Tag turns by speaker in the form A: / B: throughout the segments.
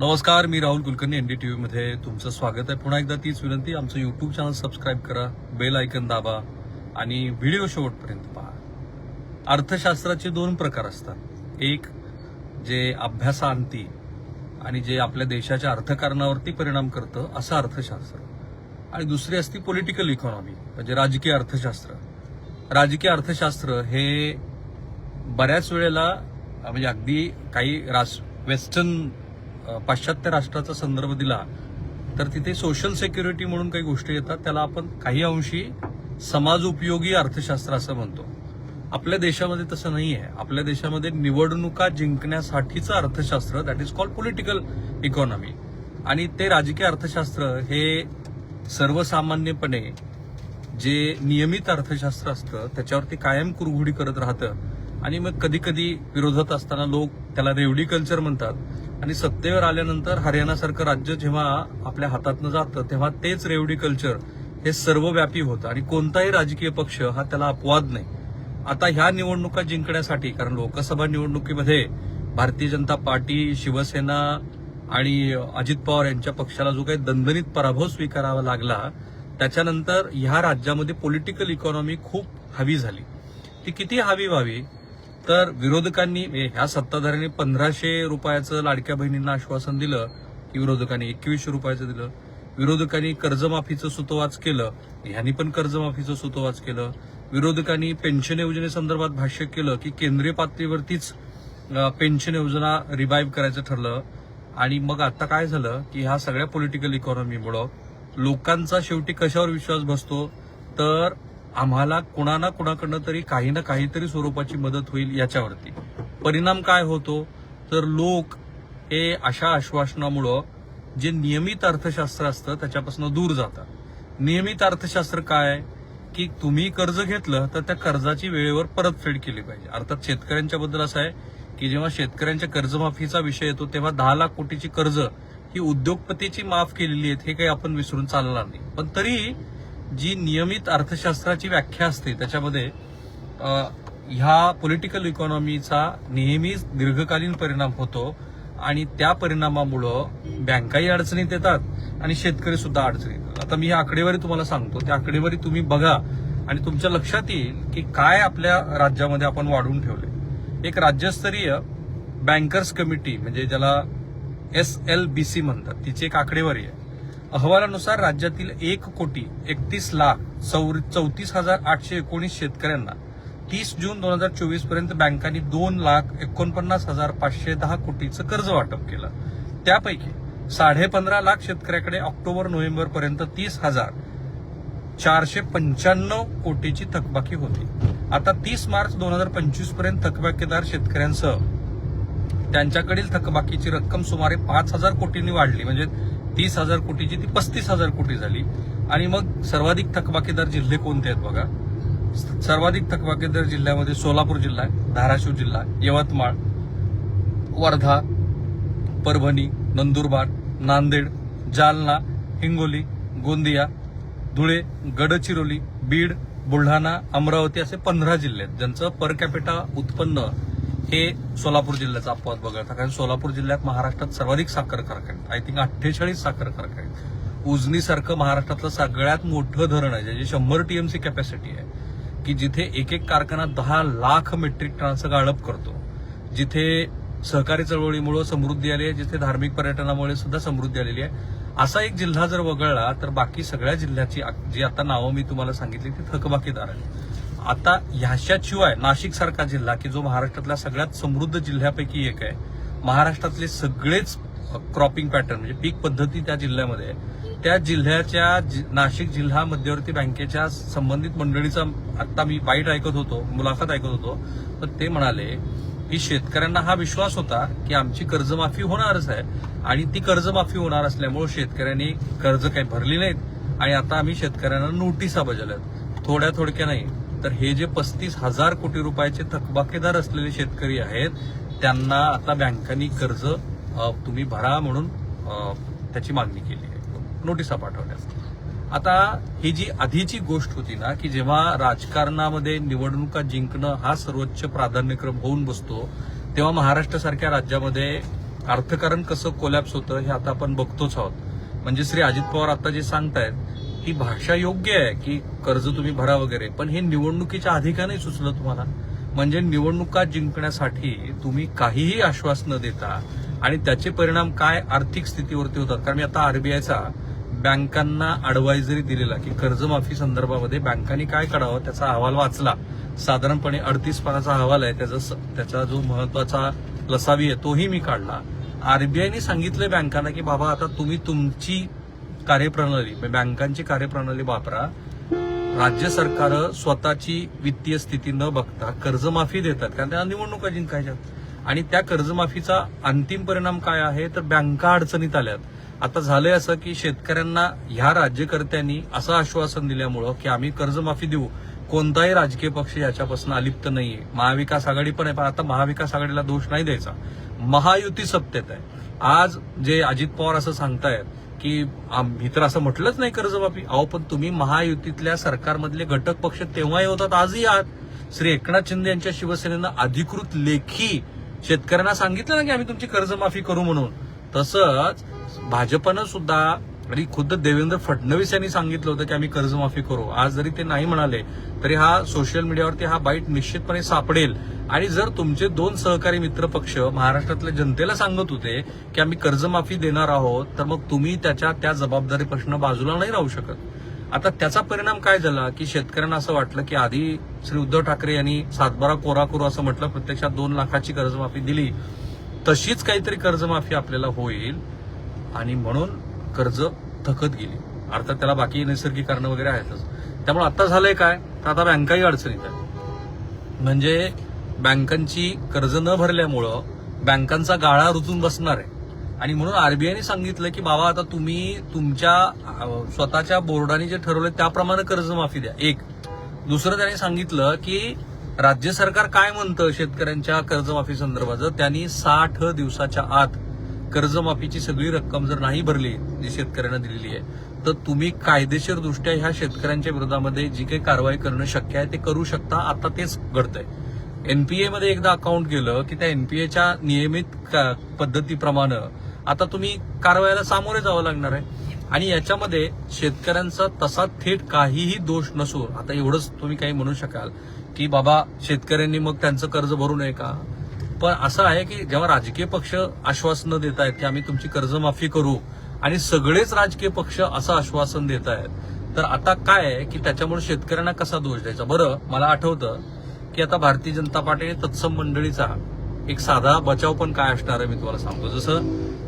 A: नमस्कार मी Rahul Kulkarni N D T व्हीमध्ये तुमचं स्वागत आहे. पुन्हा एकदा तीच विनंती आमचं यूट्यूब चॅनल सबस्क्राईब करा बेल आयकन दाबा आणि व्हिडिओ शेवटपर्यंत पहा. अर्थशास्त्राचे दोन प्रकार असतात. एक जे अभ्यासांती आणि जे आपल्या देशाच्या अर्थकारणावरती परिणाम करतं असं अर्थशास्त्र. आणि दुसरी असती पॉलिटिकल इकॉनॉमी म्हणजे राजकीय अर्थशास्त्र. राजकीय अर्थशास्त्र हे बऱ्याच वेळेला म्हणजे अगदी काही रास वेस्टर्न पाश्चात्य राष्ट्राचा संदर्भ दिला तर तिथे सोशल सेक्युरिटी म्हणून काही गोष्टी येतात त्याला आपण काही अंशी समाज उपयोगी अर्थशास्त्र असं म्हणतो. आपल्या देशामध्ये तसं नाही आहे आपल्या देशामध्ये निवडणुका जिंकण्यासाठीचं अर्थशास्त्र that is called political economy आणि ते राजकीय अर्थशास्त्र हे सर्वसामान्यपणे जे नियमित अर्थशास्त्र असतं त्याच्यावरती कायम कुरघुडी करत राहतं. आणि मग कधी कधी विरोधात असताना लोक त्याला रेवडी कल्चर म्हणतात. आणि सत्तेवर आल्यानंतर हरियाणासारखं राज्य जेव्हा आपल्या हातातनं जातं तेव्हा तेच रेवडी कल्चर हे सर्वव्यापी होतं. आणि कोणताही राजकीय पक्ष हा त्याला अपवाद नाही. आता ह्या निवडणुका जिंकण्यासाठी कारण लोकसभा निवडणुकीमध्ये भारतीय जनता पार्टी शिवसेना आणि अजित पवार यांच्या पक्षाला जो काही दणदणीत पराभव स्वीकारावा लागला त्याच्यानंतर ह्या राज्यामध्ये पॉलिटिकल इकॉनॉमी खूप हवी झाली. ती किती हवी व्हावी? तर विरोधकांनी ह्या सत्ताधाऱ्यांनी पंधराशे रुपयाचं लाडक्या बहिणींना आश्वासन दिलं की विरोधकांनी एकवीसशे रुपयाचं दिलं. विरोधकांनी कर्जमाफीचं सुतोवाच केलं. ह्यांनी पण कर्जमाफीचं सुतोवाच केलं. विरोधकांनी पेन्शन योजनेसंदर्भात भाष्य केलं की केंद्रीय पातळीवरतीच पेन्शन योजना रिवाईव्ह करायचं ठरलं. आणि मग आता काय झालं की ह्या सगळ्या पॉलिटिकल इकॉनॉमीमुळं लोकांचा शेवटी कशावर विश्वास बसतो? तर आम्हाला कुणा ना कुणाकडनं तरी काही ना काहीतरी स्वरूपाची मदत होईल याच्यावरती. परिणाम काय होतो? तर लोक हे अशा आश्वासनामुळं जे नियमित अर्थशास्त्र असतं त्याच्यापासून दूर जातात. नियमित अर्थशास्त्र काय? की तुम्ही कर्ज घेतलं तर त्या कर्जाची वेळेवर परतफेड केली पाहिजे. अर्थात शेतकऱ्यांच्या बद्दल असं आहे की जेव्हा शेतकऱ्यांच्या कर्जमाफीचा विषय येतो तेव्हा दहा लाख कोटीची कर्ज ही उद्योगपतीची माफ केलेली आहेत हे काही आपण विसरून चालणार नाही. पण तरी जी नियमित अर्थशास्त्राची व्याख्या असते त्याच्यामध्ये ह्या पॉलिटिकल इकॉनॉमीचा नेहमीच दीर्घकालीन परिणाम होतो आणि त्या परिणामामुळं बँकाही अडचणीत येतात आणि शेतकरी सुद्धा अडचणीत येतात. आता मी ही आकडेवारी तुम्हाला सांगतो. त्या आकडेवारी तुम्ही बघा आणि तुमच्या लक्षात येईल की काय आपल्या राज्यामध्ये आपण वाढवून ठेवले. एक राज्यस्तरीय बँकर्स कमिटी म्हणजे ज्याला एस एल बी सी म्हणतात तिची एक आकडेवारी आहे. अहवालानुसार राज्यातील एक कोटी एकतीस लाख चौर चौतीस हजार आठशे एकोणीस शेतकऱ्यांना तीस जून दोन हजार चोवीसपर्यंत बँकांनी दोन लाख एकोणपन्नास हजार पाचशे दहा कोटीचं कर्ज वाटप केलं. त्यापैकी साडेपंधरा लाख शेतकऱ्याकडे ऑक्टोबर नोव्हेंबर पर्यंत तीस हजार चारशे पंच्याण्णव कोटीची थकबाकी होती. आता तीस मार्च दोन हजार पंचवीसपर्यंत थकबाकीदार शेतकऱ्यांसह त्यांच्याकडील थकबाकीची रक्कम सुमारे पाच हजार कोटींनी वाढली. म्हणजे तीस हजार कोटीची ती पस्तीस हजार कोटी झाली. आणि मग सर्वाधिक थकबाकीदार जिल्हे कोणते आहेत बघा? सर्वाधिक थकबाकीदार जिल्ह्यामध्ये सोलापूर जिल्हा आहे धाराशिव जिल्हा यवतमाळ वर्धा परभणी नंदुरबार नांदेड जालना हिंगोली गोंदिया धुळे गडचिरोली बीड बुलढाणा अमरावती असे पंधरा जिल्हे आहेत ज्यांचं पर कॅपिटा उत्पन्न हे सोलापूर जिल्ह्याचा अपवाद वगळता कारण सोलापूर जिल्ह्यात महाराष्ट्रात सर्वाधिक साखर कारखाने आहेत. आय थिंक अठ्ठेचाळीस साखर कारखाने आहेत. उजनीसारखं महाराष्ट्रातलं सगळ्यात मोठं धरण आहे ज्याची शंभर टीएमसी कॅपॅसिटी आहे की जिथे एक एक कारखाना दहा लाख मेट्रिक टनाचं गाळप करतो. जिथे सहकारी चळवळीमुळे समृद्धी आली आहे जिथे धार्मिक पर्यटनामुळे सुद्धा समृद्धी आलेली आहे. असा एक जिल्हा जर वगळला तर बाकी सगळ्या जिल्ह्याची जी आता नावं मी तुम्हाला सांगितली ती थकबाकीदार आहे आता ह्याच्याशिवाय नाशिक सारखा जिल्हा की जो महाराष्ट्रातल्या सगळ्यात समृद्ध जिल्ह्यापैकी एक आहे. महाराष्ट्रातले सगळेच क्रॉपिंग पॅटर्न म्हणजे पीक पद्धती त्या जिल्ह्यामध्ये आहे. त्या जिल्ह्याच्या जि- नाशिक जिल्हा मध्यवर्ती बँकेच्या संबंधित मंडळीचा आता मी वाईट ऐकत होतो मुलाखत ऐकत होतो. तर ते म्हणाले की शेतकऱ्यांना हा विश्वास होता की आमची कर्जमाफी होणारच आहे आणि ती कर्जमाफी होणार असल्यामुळे शेतकऱ्यांनी कर्ज काही भरली नाहीत आणि आता आम्ही शेतकऱ्यांना नोटिसा बजावल्यात. थोड्या थोडक्या नाही तर हे जे पस्तीस हजार कोटी रुपयाचे थकबाकीदार असलेले शेतकरी आहेत त्यांना आता बँकांनी कर्ज तुम्ही भरा म्हणून त्याची मागणी केली आहे. नोटिसा पाठवल्या आता ही जी आधीची गोष्ट होती ना की जेव्हा राजकारणामध्ये निवडणुका जिंकणं हा सर्वोच्च प्राधान्यक्रम होऊन बसतो तेव्हा महाराष्ट्रासारख्या राज्यामध्ये अर्थकारण कसं कोलॅप्स होतं हे आता आपण बघतोच आहोत. म्हणजे श्री अजित पवार आता जे सांगतायत ही भाषा योग्य आहे की कर्ज तुम्ही भरा वगैरे? पण हे निवडणुकीच्या आधी का नाही सुचलं तुम्हाला? म्हणजे निवडणुका जिंकण्यासाठी तुम्ही काहीही आश्वासन देता आणि त्याचे परिणाम काय आर्थिक स्थितीवरती होतात? कारण मी आता आरबीआयचा बँकांना अडवायझरी दिलेला की कर्जमाफी संदर्भामध्ये बँकांनी काय करावं त्याचा अहवाल वाचला. साधारणपणे अडतीस पानाचा अहवाल आहे. त्याचा त्याचा जो महत्त्वाचा लसावी आहे तोही मी काढला. आरबीआयने सांगितलं बँकांना की बाबा आता तुम्ही तुमची कार्यप्रणाली म्हणजे बँकांची कार्यप्रणाली वापरा. राज्य सरकार स्वतःची वित्तीय स्थिती न बघता कर्जमाफी देतात. कारण त्या निवडणुका जिंकायच्या आणि त्या कर्जमाफीचा अंतिम परिणाम काय आहे? तर बँका अडचणीत आल्यात. आता झालंय असं की शेतकऱ्यांना ह्या राज्यकर्त्यांनी असं आश्वासन दिल्यामुळं की आम्ही कर्जमाफी देऊ. कोणताही राजकीय पक्ष याच्यापासून अलिप्त नाहीये. महाविकास आघाडी पण आहे पण आता महाविकास आघाडीला दोष नाही द्यायचा. महायुती सत्तेत आहे. आज जे अजित पवार असं सांगतायत की आम्ही तर असं म्हटलंच नाही कर्जमाफी. अहो पण तुम्ही महायुतीतल्या सरकारमधले घटक पक्ष तेव्हाही होतात आजही आहात. श्री एकनाथ शिंदे यांच्या शिवसेनेनं अधिकृत लेखी शेतकऱ्यांना सांगितलं ना की आम्ही तुमची कर्जमाफी करू म्हणून. तसंच भाजपनं सुद्धा आणि खुद्द देवेंद्र फडणवीस यांनी सांगितलं होतं की आम्ही कर्जमाफी करू. आज जरी ते नाही म्हणाले तरी हा सोशल मीडियावरती हा बाईट निश्चितपणे सापडेल. आणि जर तुमचे दोन सहकारी मित्र पक्ष महाराष्ट्रातल्या जनतेला सांगत होते की आम्ही कर्जमाफी देणार आहोत तर मग तुम्ही त्याच्या त्या जबाबदारी प्रश्न बाजूला नाही राहू शकत. आता त्याचा परिणाम काय झाला की शेतकऱ्यांना असं वाटलं की आधी श्री उद्धव ठाकरे यांनी सातबारा कोरा करू असं म्हटलं प्रत्यक्षात दोन लाखाची कर्जमाफी दिली. तशीच काहीतरी कर्जमाफी आपल्याला होईल. आणि म्हणून कर्ज थकत गेली. अर्थात त्याला बाकी नैसर्गिक कारण वगैरे आहेतच. त्यामुळे आता झालंय काय? तर आता बँकाही अडचणीत आहे. म्हणजे बँकांची कर्ज न भरल्यामुळं बँकांचा गाळा रुजून बसणार आहे. आणि म्हणून आरबीआयने सांगितलं की बाबा आता तुम्ही तुमच्या स्वतःच्या बोर्डाने जे ठरवलं त्याप्रमाणे कर्जमाफी द्या. एक. दुसरं त्याने सांगितलं की राज्य सरकार काय म्हणतं शेतकऱ्यांच्या कर्जमाफी संदर्भात त्यांनी साठ दिवसाच्या आत कर्जमाफीची सगळी रक्कम जर नाही भरली जी शेतकऱ्यांना दिलेली आहे तर तुम्ही कायदेशीर दृष्ट्या ह्या शेतकऱ्यांच्या विरोधामध्ये जी काही कारवाई करणं शक्य आहे ते करू शकता. आता तेच घडतंय. एनपीए मध्ये एकदा अकाउंट गेलं की त्या एनपीएच्या नियमित का- पद्धतीप्रमाणे आता तुम्ही कारवाईला सामोरे जावं लागणार आहे. आणि याच्यामध्ये शेतकऱ्यांचा तसा थेट काहीही दोष नसून आता एवढंच तुम्ही काही म्हणू शकाल की बाबा शेतकऱ्यांनी मग त्यांचं कर्ज भरू नये का? पण असं आहे की जेव्हा राजकीय पक्ष आश्वासनं देत आहेत की आम्ही तुमची कर्जमाफी करू आणि सगळेच राजकीय पक्ष असं आश्वासन देत आहेत तर आता काय आहे की त्याच्यामुळे शेतकऱ्यांना कसा दोष द्यायचा? बरं मला आठवतं की आता भारतीय जनता पार्टी तत्सम मंडळीचा एक साधा बचाव पण काय असणार आहे मी तुम्हाला सांगतो. जसं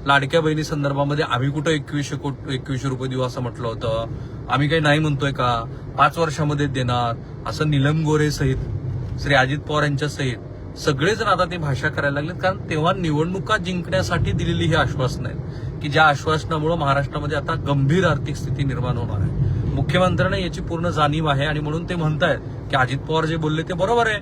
A: लाडक्या बहिणी संदर्भामध्ये आम्ही कुठं एकवीसशे कोट एकवीसशे रुपये देऊ असं म्हटलं होतं. आम्ही काही नाही म्हणतोय का? पाच वर्षामध्ये देणार. असं निलम गोरे सहित श्री अजित पवार यांच्या सहित सगळेजण आता ते भाषा करायला लागलेत कारण तेव्हा निवडणुका जिंकण्यासाठी दिलेली ही आश्वासनं आहेत. की ज्या आश्वासनामुळे महाराष्ट्रामध्ये आता गंभीर आर्थिक स्थिती निर्माण होणार आहे. मुख्यमंत्र्यांना याची पूर्ण जाणीव आहे आणि म्हणून ते म्हणतायत की अजित पवार जे बोलले ते बरोबर आहे.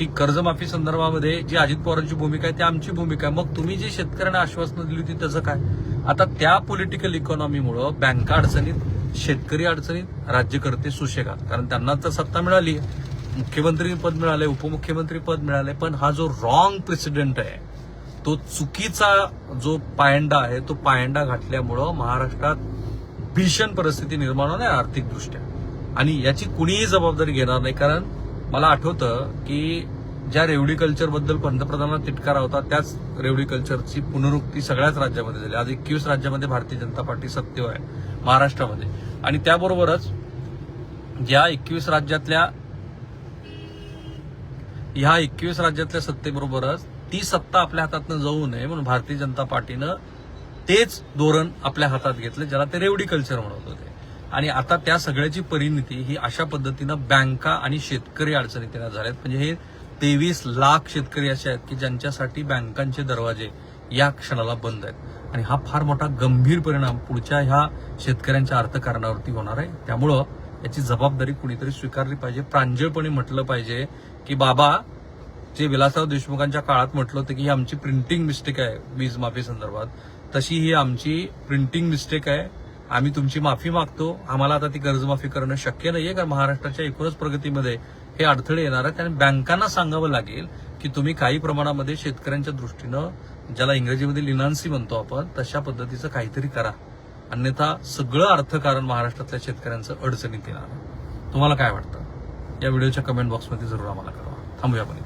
A: ती कर्जमाफी संदर्भामध्ये जी अजित पवारांची भूमिका आहे ती आमची भूमिका आहे. मग तुम्ही जी शेतकऱ्यांना आश्वासनं दिली होती त्याचं काय? आता त्या पॉलिटिकल इकॉनॉमीमुळं बँका अडचणीत शेतकरी अडचणीत राज्यकर्ते सुशेगात. कारण त्यांना तर सत्ता मिळाली आहे मुख्यमंत्री पद मिळालंय उपमुख्यमंत्री पद मिळालंय पण हा जो रॉंग प्रेसिडेंट आहे तो चुकीचा जो पायंडा आहे तो पायंडा घातल्यामुळं महाराष्ट्रात भीषण परिस्थिती निर्माण होणार आर्थिकदृष्ट्या. आणि याची कुणीही जबाबदारी घेणार नाही कारण मला आठवतं की ज्या रेवडी कल्चरबद्दल पंतप्रधानांना तिटकारा होता त्याच रेवडी कल्चरची पुनरुक्ती सगळ्याच राज्यामध्ये झाली. आज एकवीस राज्यामध्ये भारतीय जनता पार्टी सत्तेवर आहे महाराष्ट्रामध्ये. आणि त्याबरोबरच ज्या एकवीस राज्यातल्या ह्या एकवीस राज्यातल्या सत्तेबरोबरच ती सत्ता आपल्या हातातनं जाऊ नये म्हणून भारतीय जनता पार्टीनं तेच धोरण आपल्या हातात घेतलं ज्याला ते रेवडी कल्चर म्हणत होते. आणि आता त्या सगळ्याची परिणिती ही अशा पद्धतीनं बँका आणि शेतकरी अडचणीत येण्यात झाल्यात. म्हणजे हे तेवीस लाख शेतकरी असे आहेत की ज्यांच्यासाठी बँकांचे दरवाजे या क्षणाला बंद आहेत. आणि हा फार मोठा गंभीर परिणाम पुढच्या ह्या शेतकऱ्यांच्या अर्थकारणावरती होणार आहे. त्यामुळं याची जबाबदारी कुणीतरी स्वीकारली पाहिजे. प्रांजळपणे म्हटलं पाहिजे की बाबा जे विलासराव देशमुखांच्या काळात म्हटलं होतं की ही आमची प्रिंटिंग मिस्टेक आहे वीज माफी संदर्भात. तशी ही आमची प्रिंटिंग मिस्टेक आहे. आम्ही तुमची माफी मागतो. आम्हाला आता ती कर्जमाफी करणं शक्य नाहीये कारण महाराष्ट्राच्या एकूणच प्रगतीमध्ये हे अडथळे येणार आहेत. आणि बँकांना सांगावं लागेल की तुम्ही काही प्रमाणामध्ये शेतकऱ्यांच्या दृष्टीनं ज्याला इंग्रजीमध्ये लिनान्सी म्हणतो आपण तशा पद्धतीचं काहीतरी करा. अन्यथा सगळं अर्थकारण महाराष्ट्रातल्या शेतकऱ्यांचं अडचणीत येणार तुम्हाला काय वाटतं? या व्हिडिओच्या कमेंट बॉक्समध्ये जरूर आम्हाला कळवा. थांबूया आपण